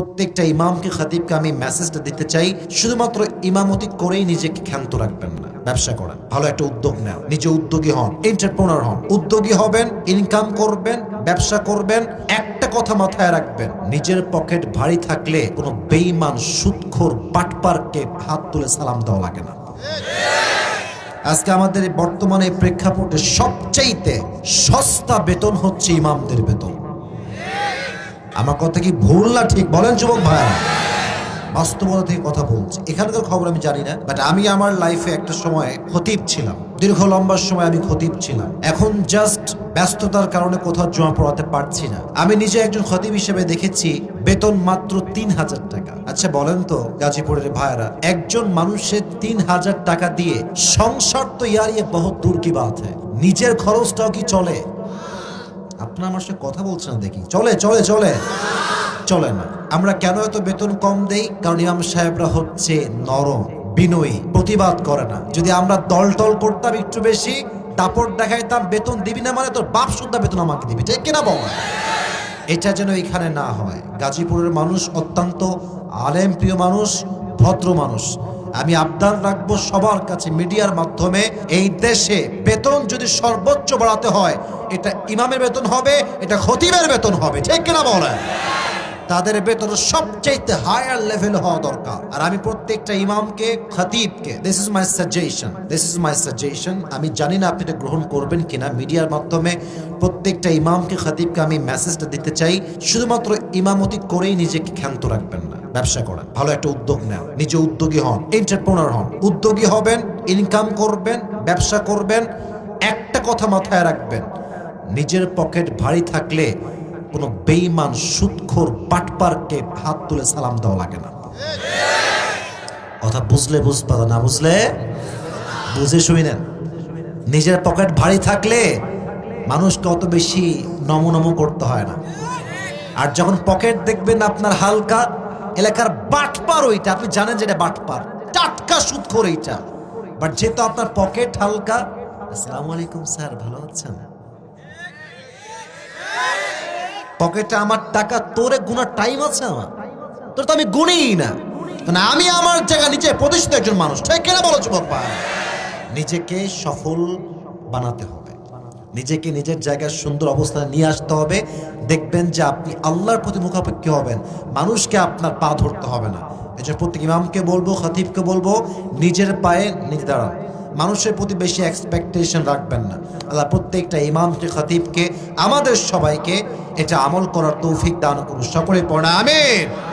প্রত্যেকটা ইমামকে, খাতিবকে আমি মেসেজটা দিতে চাই, শুধুমাত্র ইমামতি করেই নিজেকে ক্ষান্ত রাখবেন না। ব্যবসা করেন, ভালো একটা উদ্যোগ নেন, নিজে উদ্যোগী হন এন্টারপ্রনার হন, উদ্যোগী হবেন ইনকাম করবেন, ব্যবসা করবেন, একটা কথা মাথায় রাখবেন, নিজের পকেট ভারী থাকলে কোনো বেইমান সুৎখোর, বাটপারকে হাত তুলে সালাম দেওয়া লাগে না। আজকে আমাদের বর্তমানে প্রেক্ষাপটে সবচাইতে সস্তা বেতন হচ্ছে ইমামদের বেতন। আমার কথা কি ভুল না ঠিক? বলেন যুবক ভাইয়া বাস্তবতা থেকে কথা বলছি। এখানকার খবর আমি জানি না বাট আমি আমার লাইফে একটা সময় খতিব ছিলাম। দীর্ঘ লম্বা সময় আমি খতিব ছিলাম। এখন জাস্ট ব্যস্ততার কারণে কোথাও জমা পড়াতে পারছি না। আমি নিজে একজন খতিব হিসেবে দেখেছি, বেতন মাত্র তিন হাজার টাকা। আচ্ছা বলেন তো, গাজীপুরের ভাইয়েরা, একজন মানুষের তিন হাজার টাকা দিয়ে সংসার তো ইয়ার ইয়ে বহুত দূর কি বাত নিজের খরচটাও কি চলে? আপনার আমার সাথে কথা বলছেন দেখি। চলে চলে চলে। চলে না। আমরা কেন এত বেতন কম দেই? কারণ ইমাম সাহেবরা হচ্ছে নরম, বিনয়ী, প্রতিবাদ করে না। যদি আমরা দল টল করতাম একটু বেশি দাপট দেখাইতাম, বেতন দিবি না মানে তোর বাপ সুদ্ধা বেতন আমাকে দিবি। ঠিক কিনা বাবা এটা যেন এখানে না হয়। গাজীপুরের মানুষ অত্যন্ত আলেম, প্রিয় মানুষ, ভদ্র মানুষ। আমি আবদার রাখব সবার কাছে মিডিয়ার মাধ্যমে, এই দেশে বেতন যদি সর্বোচ্চ বাড়াতে হয়, এটা ইমামের বেতন হবে, এটা খতিবের বেতন হবে, ঠিক কিনা বলেন? তাদের বেতন সবচাইতে হায়ার লেভেল হওয়া দরকার। আর আমি প্রত্যেকটা ইমামকে, খতিবকে this is my suggestion this is my suggestion আমি জানি না আপনি এটা গ্রহণ করবেন কিনা মিডিয়ার মাধ্যমে, প্রত্যেকটা ইমামকে, খতিবকে আমি মেসেজটা দিতে চাই, শুধুমাত্র ইমামতি করেই নিজেকে ক্ষান্ত রাখবেন না। ব্যবসা করেন। ভালো একটা উদ্যোগ নেন। নিজে উদ্যোগী হন এন্টারপ্রনার হন। উদ্যোগী হবেন ইনকাম করবেন, ব্যবসা করবেন, একটা কথা মাথায় রাখবেন, নিজের পকেট ভারী থাকলে কোনো বেইমান সুৎখোর, বাটপারকে হাত তুলে সালাম দেওয়া লাগে না। কথা বুঝলে বুঝতে না বুঝলে? বুঝে শুনেন নিজের পকেট ভারী থাকলে মানুষকে অত বেশি নম নম করতে হয় না। আর যখন পকেট দেখবেন আপনার হালকা এলাকার বাটপার ওইটা, আপনি জানেন যে এটা বাটপার। টাটকা সুৎখোর এইটা। বাট যেহেতু আপনার পকেট হালকা, আসসালামু আলাইকুম স্যার, ভালো আছেন? পকেটে আমার টাকা, তোরে গুনার টাইম আছে আমার। তোর তো আমি গুনিই না। কারণ আমি আমার জায়গা নিচে প্রতিষ্ঠিত একজন মানুষ। ঠিক কেনা বলো যুবক? নিজেকে সফল বানাতে হবে। নিজেকে নিজের জায়গায় সুন্দর অবস্থানে নিয়ে আসতে হবে। দেখবেন যে আপনি আল্লাহর প্রতি মুখাপেক্ষি হবেন। মানুষকে আপনার পা ধরতে হবে না। এই জন্য প্রত্যেক ইমামকে বলব, খতিবকে বলব, নিজের পায়ে নিজে দাঁড়ান। মানুষের প্রতি বেশি এক্সপেকটেশন রাখবেন না। আল্লাহ প্রত্যেকটা ইমামকে, খতিবকে, আমাদের সবাইকে এটা আমল করার তৌফিক দান করুন। সকলে পড়া, আমিন।